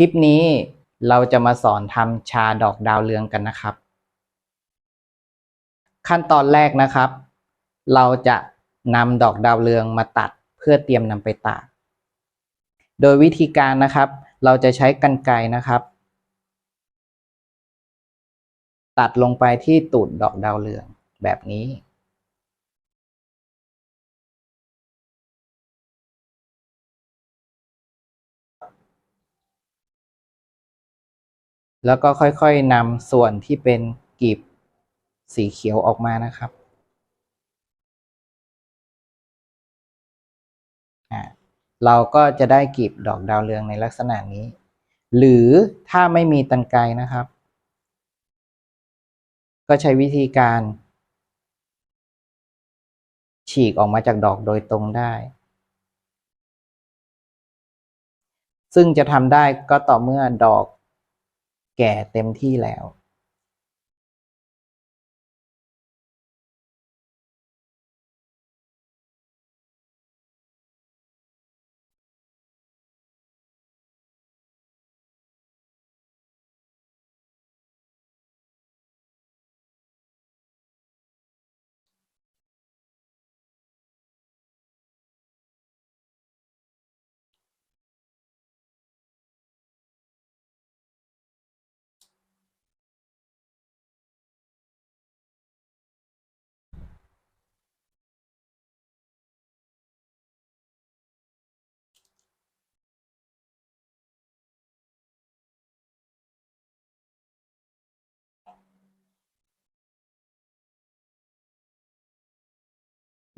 ลิปนี้เราจะมาสอนทำชาดอกดาวเรืองกันนะครับ ขั้นตอนแรกนะครับ เราจะนำดอกดาวเรืองมาตัดเพื่อเตรียมนำไปตาก โดยวิธีการนะครับ เราจะใช้กรรไกรนะครับ ตัดลงไปที่ตูดดอกดาวเรืองแบบนี้ แล้วก็ค่อยๆนำส่วนที่เป็นกลีบสีเขียวออกมานะครับเราก็จะได้กลีบดอกดาวเรืองในลักษณะนี้ หรือถ้าไม่มีตันไกรนะครับ ก็ใช้วิธีการ ฉีกออกมาจากดอกโดยตรงได้ ซึ่งจะทำได้ก็ต่อเมื่อดอก แก่เต็มที่แล้ว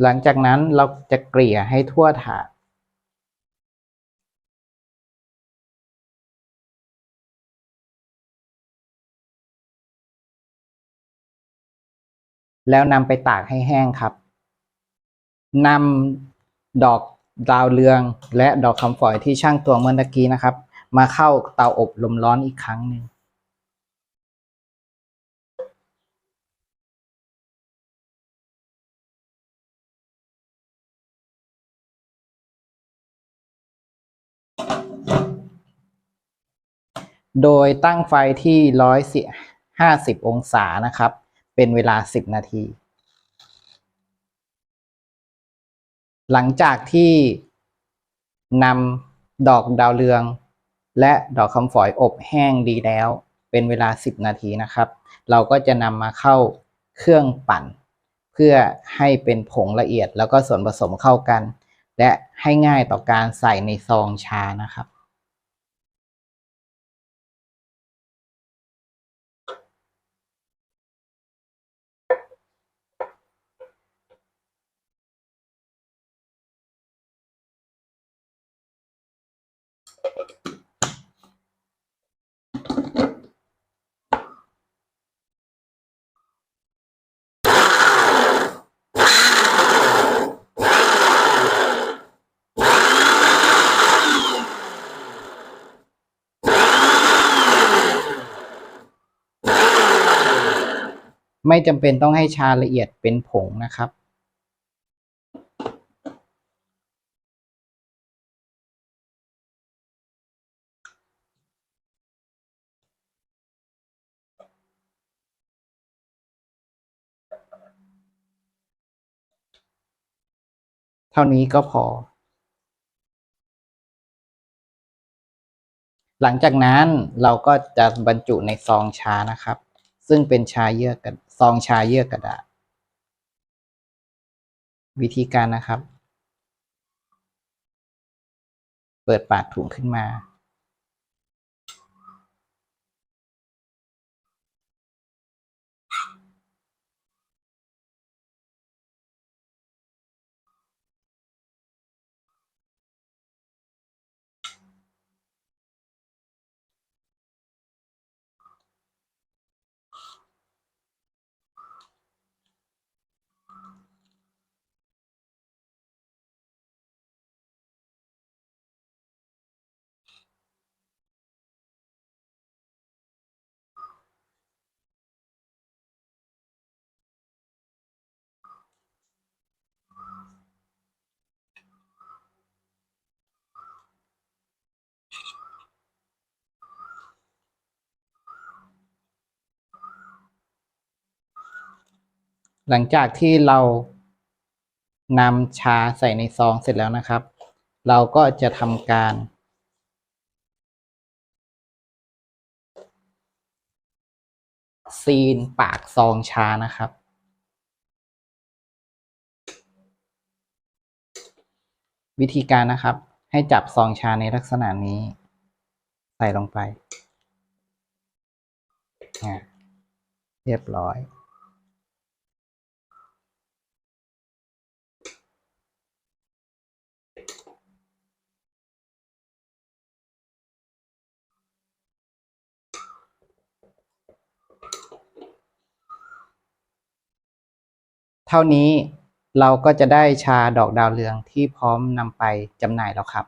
หลังจากนั้นเราจะเกลี่ยให้ทั่วถาด แล้วนำไปตากให้แห้งครับนำดอกดาวเรืองและดอกคำฝอยที่ช่างตวงเมื่อตะกี้นะครับ มาเข้าเตาอบลมร้อนอีกครั้งหนึ่ง โดยตั้งไฟที่ร้อยห้าสิบองศานะครับ เป็นเวลาสิบนาที หลังจากที่นำดอกดาวเรือง และดอกคำฝอยอบแห้งดีแล้ว เป็นเวลา10นาทีนะครับ เราก็จะนำมาเข้าเครื่องปั่น เพื่อให้เป็นผงละเอียดแล้วก็ส่วนผสมเข้ากัน และให้ง่ายต่อการใส่ในซองชานะครับ ไม่จำเป็นต้องให้ชาละเอียดเป็นผงนะครับ เท่านี้ก็พอ หลังจากนั้นเราก็จะบรรจุในซองชานะครับ ซึ่งเป็นชาเยื่อกระซองชาเยื่อกระดาษ วิธีการนะครับ เปิดปากถุงขึ้นมา หลังจากที่เรานำชาใส่ในซองเสร็จแล้วนะครับ เราก็จะทำการ ซีนปากซองชานะครับ วิธีการนะครับ ให้จับซองชาในลักษณะนี้ ใส่ลงไป เรียบร้อย เท่านี้เราก็จะได้ชาดอกดาวเรืองที่พร้อมนำไปจำหน่ายแล้วครับ